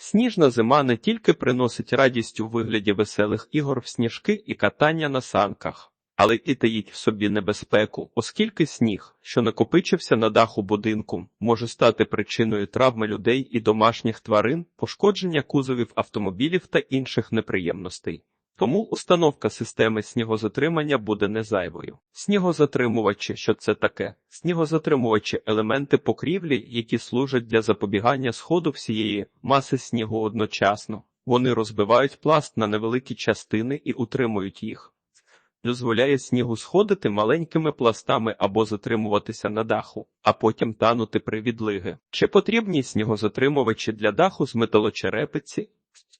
Сніжна зима не тільки приносить радість у вигляді веселих ігор в сніжки і катання на санках, але і таїть в собі небезпеку, оскільки сніг, що накопичився на даху будинку, може стати причиною травми людей і домашніх тварин, пошкодження кузовів автомобілів та інших неприємностей. Тому установка системи снігозатримання буде не зайвою. Снігозатримувачі, що це таке? Снігозатримувачі елементи покрівлі, які служать для запобігання сходу всієї маси снігу одночасно. Вони розбивають пласт на невеликі частини і утримують їх. Дозволяє снігу сходити маленькими пластами або затримуватися на даху, а потім танути при відлиги. Чи потрібні снігозатримувачі для даху з металочерепиці?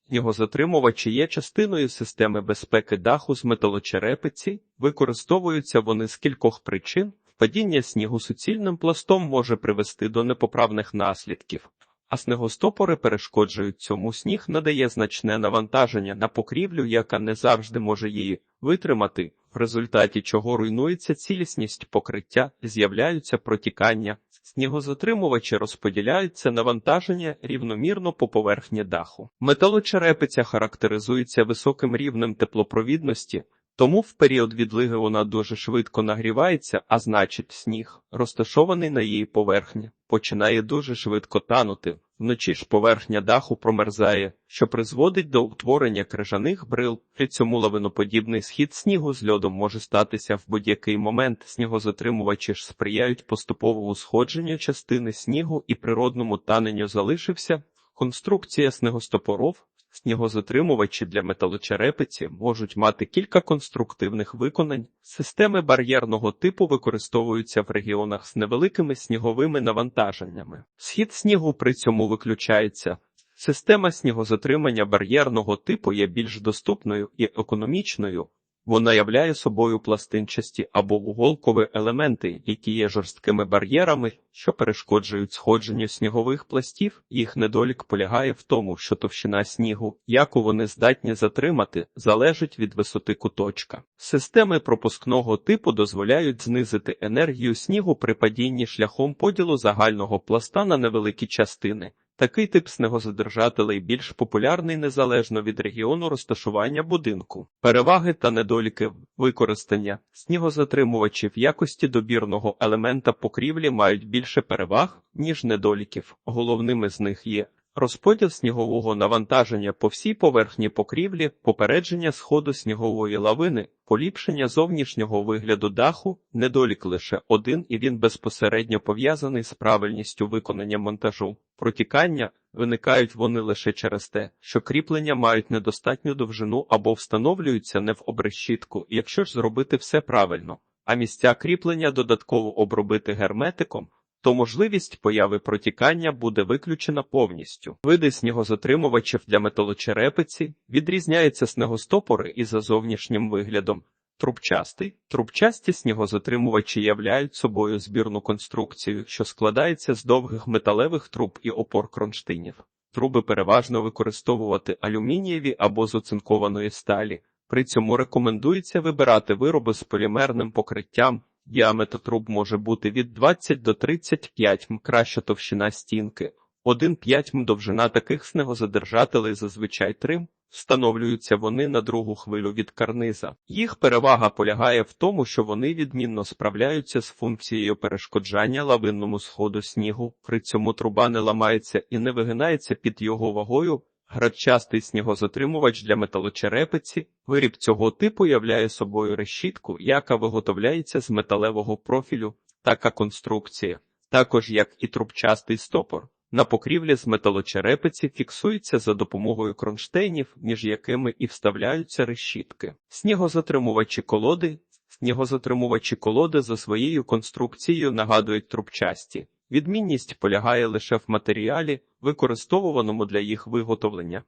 Снігозатримувачі є частиною системи безпеки даху з металочерепиці, використовуються вони з кількох причин. Падіння снігу суцільним пластом може привести до непоправних наслідків, а снегостопори перешкоджують цьому сніг надає значне навантаження на покрівлю, яка не завжди може її витримати, в результаті чого руйнується цілісність покриття, з'являються протікання. Снігозатримувачі розподіляються навантаження рівномірно по поверхні даху. Металочерепиця характеризується високим рівнем теплопровідності, тому в період відлиги вона дуже швидко нагрівається, а значить, сніг, розташований на її поверхні, починає дуже швидко танути. Вночі ж поверхня даху промерзає, що призводить до утворення крижаних брил. При цьому лавиноподібний схід снігу з льодом може статися в будь-який момент. Снігозатримувачі ж сприяють поступовому сходженню частини снігу і природному таненню залишився. Конструкція снегостопоров Снігозатримувачі для металочерепиці можуть мати кілька конструктивних виконань. Системи бар'єрного типу використовуються в регіонах з невеликими сніговими навантаженнями. Схід снігу при цьому виключається. Система снігозатримання бар'єрного типу є більш доступною і економічною. Вона являє собою пластинчасті або уголкові елементи, які є жорсткими бар'єрами, що перешкоджують сходженню снігових пластів. Їх недолік полягає в тому, що товщина снігу, яку вони здатні затримати, залежить від висоти куточка. Системи пропускного типу дозволяють знизити енергію снігу при падінні шляхом поділу загального пласта на невеликі частини. Такий тип снегозадержателей більш популярний незалежно від регіону розташування будинку. Переваги та недоліки використання снігозатримувачі в якості добірного елемента покрівлі мають більше переваг, ніж недоліків. Головними з них є розподіл снігового навантаження по всій поверхні покрівлі, попередження сходу снігової лавини, поліпшення зовнішнього вигляду даху, недолік лише один, і він безпосередньо пов'язаний з правильністю виконання монтажу. Протікання виникають вони лише через те, що кріплення мають недостатню довжину або встановлюються не в обрешітку, якщо ж зробити все правильно, а місця кріплення додатково обробити герметиком то можливість появи протікання буде виключена повністю. Види снігозатримувачів для металочерепиці відрізняються снегостопори і за зовнішнім виглядом. Трубчастий трубчасті снігозатримувачі являють собою збірну конструкцію, що складається з довгих металевих труб і опор кронштинів. Труби переважно використовувати алюмінієві або з оцинкованої сталі. При цьому рекомендується вибирати вироби з полімерним покриттям, Діаметр труб може бути від 20 до 35 м краща товщина стінки. 1,5 м довжина таких снегозадержателей зазвичай 3 м. Встановлюються вони на другу хвилю від карниза. Їх перевага полягає в тому, що вони відмінно справляються з функцією перешкоджання лавинному сходу снігу, при цьому труба не ламається і не вигинається під його вагою, Градчастий снігозатримувач для металочерепиці. Виріб цього типу являє собою решітку, яка виготовляється з металевого профілю, така конструкція, також як і трубчастий стопор. На покрівлі з металочерепиці фіксується за допомогою кронштейнів, між якими і вставляються решітки. Снігозатримувачі колоди. Снігозатримувачі колоди за своєю конструкцією нагадують трубчасті. Відмінність полягає лише в матеріалі, використовуваному для їх виготовлення.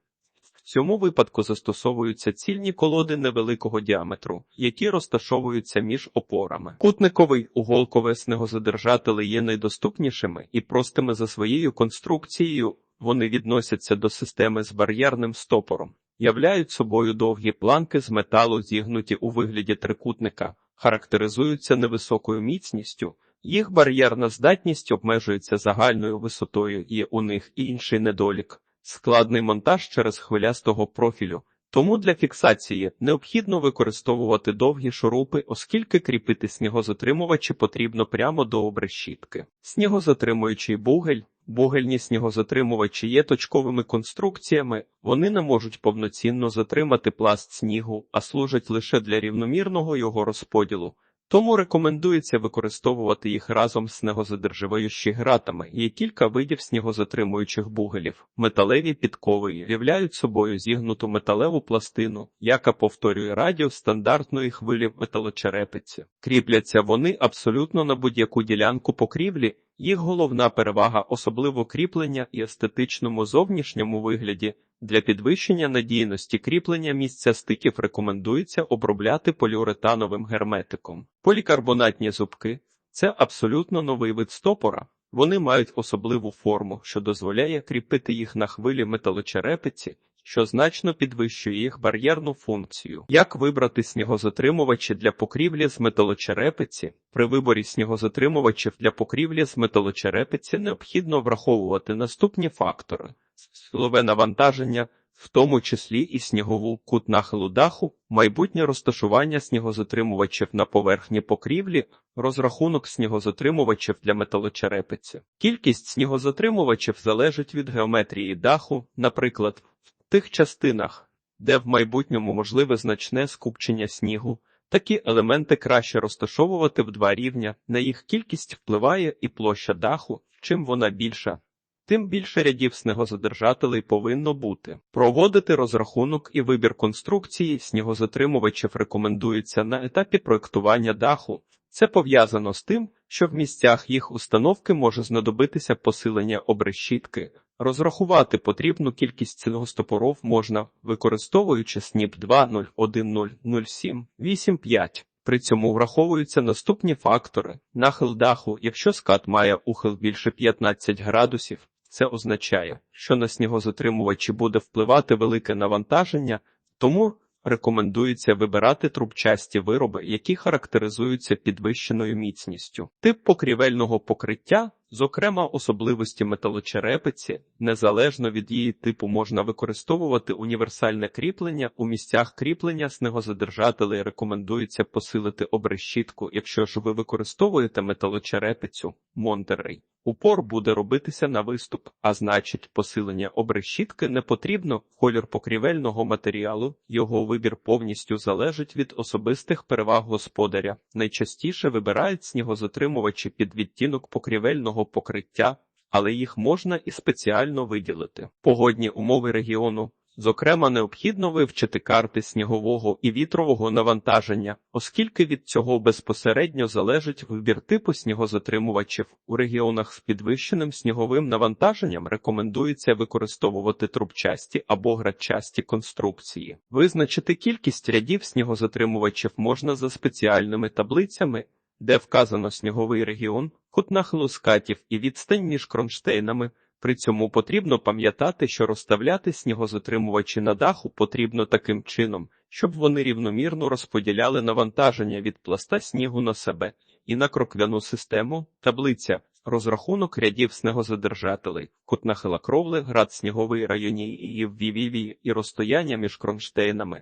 В цьому випадку застосовуються цільні колоди невеликого діаметру, які розташовуються між опорами. Кутниковий уголкове снегозадержатели є найдоступнішими і простими за своєю конструкцією. Вони відносяться до системи з бар'єрним стопором, являють собою довгі планки з металу, зігнуті у вигляді трикутника, характеризуються невисокою міцністю. Їх бар'єрна здатність обмежується загальною висотою, є у них інший недолік. складний монтаж через хвилястого профілю. Тому для фіксації необхідно використовувати довгі шурупи, оскільки кріпити снігозатримувачі потрібно прямо до обрешітки. Снігозатримуючий бугель Бугельні снігозатримувачі є точковими конструкціями, вони не можуть повноцінно затримати пласт снігу, а служать лише для рівномірного його розподілу. Тому рекомендується використовувати їх разом з снегозадержуваючі гратами. Є кілька видів снігозатримуючих бугелів. Металеві підкови являють собою зігнуту металеву пластину, яка повторює радіус стандартної хвилі металочерепиці. Кріпляться вони абсолютно на будь-яку ділянку покрівлі. Їх головна перевага, особливо кріплення і естетичному зовнішньому вигляді. Для підвищення надійності кріплення місця стиків рекомендується обробляти поліуретановим герметиком. Полікарбонатні зубки це абсолютно новий вид стопора. Вони мають особливу форму, що дозволяє кріпити їх на хвилі металочерепиці, що значно підвищує їх бар'єрну функцію. Як вибрати снігозатримувачі для покрівлі з металочерепиці? При виборі снігозатримувачів для покрівлі з металочерепиці необхідно враховувати наступні фактори: силове навантаження, в тому числі і снігову кут нахилу даху, майбутнє розташування снігозатримувачів на поверхні покрівлі, розрахунок снігозатримувачів для металочерепиці. Кількість снігозатримувачів залежить від геометрії даху, наприклад, тих частинах, де в майбутньому можливе значне скупчення снігу. Такі елементи краще розташовувати в два рівня, на їх кількість впливає і площа даху, чим вона більша, тим більше рядів снегозадержателей повинно бути. Проводити розрахунок і вибір конструкції снігозатримувачів рекомендується на етапі проектування даху. Це пов'язано з тим, що в місцях їх установки може знадобитися посилення обрешітки. Розрахувати потрібну кількість снігостопоров можна, використовуючи СНІП 2.0.1.0.07.8.5. При цьому враховуються наступні фактори: нахил даху, якщо скат має ухил більше 15 градусів, це означає, що на снігозатримувачі буде впливати велике навантаження, тому рекомендується вибирати трубчасті вироби, які характеризуються підвищеною міцністю. Тип покрівельного покриття, зокрема особливості металочерепиці, незалежно від її типу можна використовувати універсальне кріплення. У місцях кріплення снегозадержателей рекомендується посилити обрешітку, якщо ж ви використовуєте металочерепицю, Монтерей. Упор буде робитися на виступ, а значить, посилення обрешітки не потрібно. Колір покрівельного матеріалу, його вибір повністю залежить від особистих переваг господаря. Найчастіше вибирають снігозатримувачі під відтінок покрівельного покриття, але їх можна і спеціально виділити. Погодні умови регіону. Зокрема, необхідно вивчити карти снігового і вітрового навантаження, оскільки від цього безпосередньо залежить вибір типу снігозатримувачів. У регіонах з підвищеним сніговим навантаженням рекомендується використовувати трубчасті або градчасті конструкції. Визначити кількість рядів снігозатримувачів можна за спеціальними таблицями, де вказано сніговий регіон, кут скатів і відстань між кронштейнами. При цьому потрібно пам'ятати, що розставляти снігозатримувачі на даху потрібно таким чином, щоб вони рівномірно розподіляли навантаження від пласта снігу на себе і на кроквяну систему, таблиця, розрахунок рядів снегозадержателей, кут кровли, град сніговий районі і ввівіві і розстояння між кронштейнами.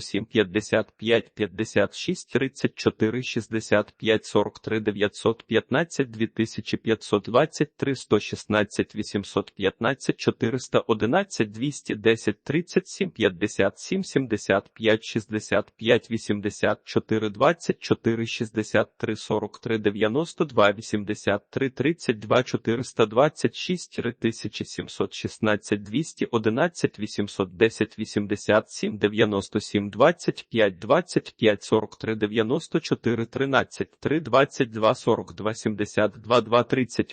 97 55 56 34 65 43 915 2523 116 815 411 210 37 57 75 65 84 24 63 43 92 83 32 426 3716 211 810 87 97 7, 25, 25, 43, 94, 13, 3, 22, 42, 72, 2,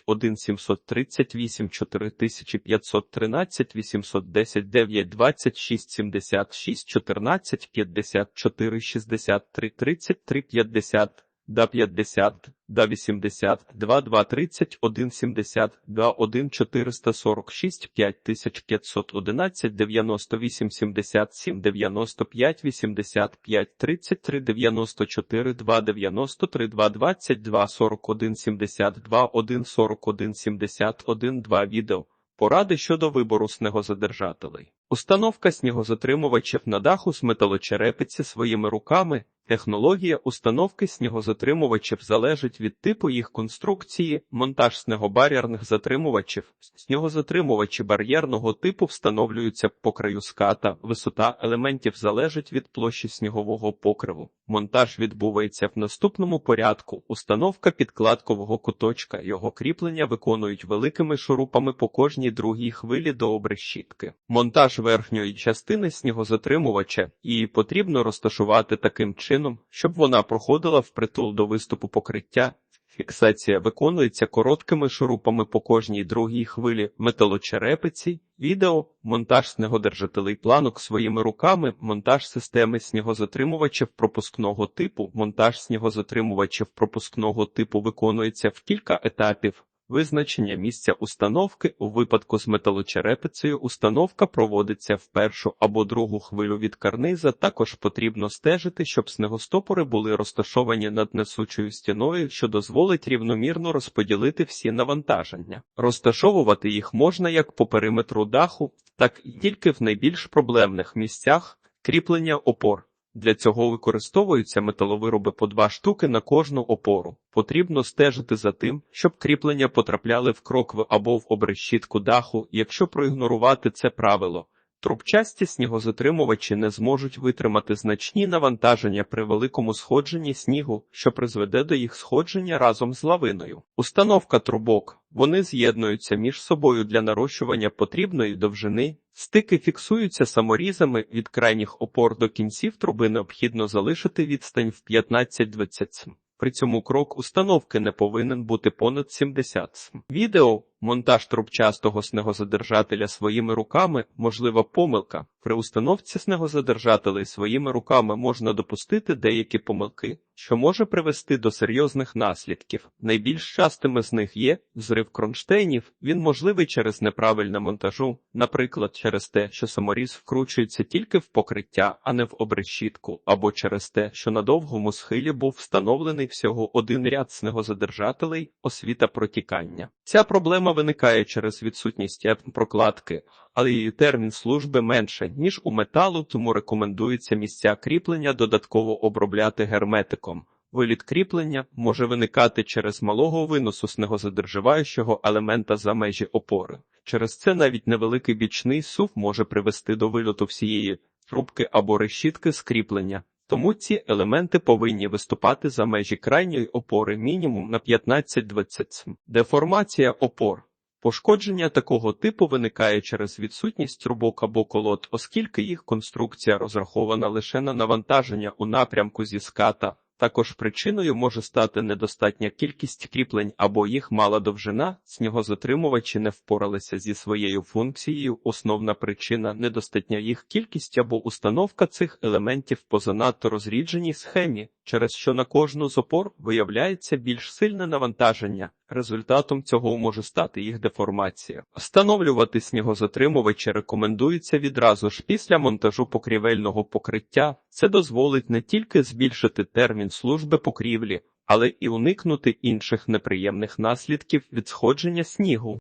31, 738, 4513, 810, 9, 26, 76, 14, 54, 63, 33, 50, да 50, да 80, 2, 2, 30, 1, 70, 2, 1, 446, 5511, 98, 77, 95, 85, 33, 94, 2, 93, 2, 22, 41, 72, 1, 41, 71, 2 відео. Поради щодо вибору снегозадержателей. Установка снігозатримувачів на даху з металочерепиці своїми руками. Технологія установки снігозатримувачів залежить від типу їх конструкції, монтаж снегобар'єрних затримувачів. Снігозатримувачі бар'єрного типу встановлюються по краю ската, висота елементів залежить від площі снігового покриву. Монтаж відбувається в наступному порядку. Установка підкладкового куточка, його кріплення виконують великими шурупами по кожній другій хвилі до обрешітки. Монтаж верхньої частини снігозатримувача її потрібно розташувати таким чином, щоб вона проходила впритул до виступу покриття. Фіксація виконується короткими шурупами по кожній другій хвилі металочерепиці, відео, монтаж снегодержателей планок своїми руками, монтаж системи снігозатримувачів пропускного типу, монтаж снігозатримувачів пропускного типу виконується в кілька етапів. Визначення місця установки у випадку з металочерепицею установка проводиться в першу або другу хвилю від карниза. Також потрібно стежити, щоб снегостопори були розташовані над несучою стіною, що дозволить рівномірно розподілити всі навантаження. Розташовувати їх можна як по периметру даху, так і тільки в найбільш проблемних місцях кріплення опор. Для цього використовуються металовироби по два штуки на кожну опору. Потрібно стежити за тим, щоб кріплення потрапляли в крокви або в обрешітку даху, якщо проігнорувати це правило. Трубчасті снігозатримувачі не зможуть витримати значні навантаження при великому сходженні снігу, що призведе до їх сходження разом з лавиною. Установка трубок. Вони з'єднуються між собою для нарощування потрібної довжини. Стики фіксуються саморізами від крайніх опор до кінців труби необхідно залишити відстань в 15-20 см. При цьому крок установки не повинен бути понад 70 см. Відео Монтаж трубчастого снегозадержателя своїми руками можлива помилка. При установці снегозадержателей своїми руками можна допустити деякі помилки, що може привести до серйозних наслідків. Найбільш частими з них є зрив кронштейнів. Він можливий через неправильне монтажу, наприклад, через те, що саморіз вкручується тільки в покриття, а не в обрешітку, або через те, що на довгому схилі був встановлений всього один ряд снегозадержателей, освіта протікання. Ця проблема виникає через відсутність прокладки, але її термін служби менше, ніж у металу, тому рекомендується місця кріплення додатково обробляти герметиком. Виліт кріплення може виникати через малого виносу снегозадерживаючого елемента за межі опори. Через це навіть невеликий бічний сув може привести до вильоту всієї трубки або решітки з кріплення. Тому ці елементи повинні виступати за межі крайньої опори мінімум на 15-20 см. Деформація опор. Пошкодження такого типу виникає через відсутність трубок або колод, оскільки їх конструкція розрахована лише на навантаження у напрямку зі ската. Також причиною може стати недостатня кількість кріплень або їх мала довжина, снігозатримувачі не впоралися зі своєю функцією. Основна причина недостатня їх кількість або установка цих елементів по занадто розрідженій схемі, через що на кожну з опор виявляється більш сильне навантаження. Результатом цього може стати їх деформація. Встановлювати снігозатримувачі рекомендується відразу ж після монтажу покрівельного покриття. Це дозволить не тільки збільшити термін служби покрівлі, але і уникнути інших неприємних наслідків від сходження снігу.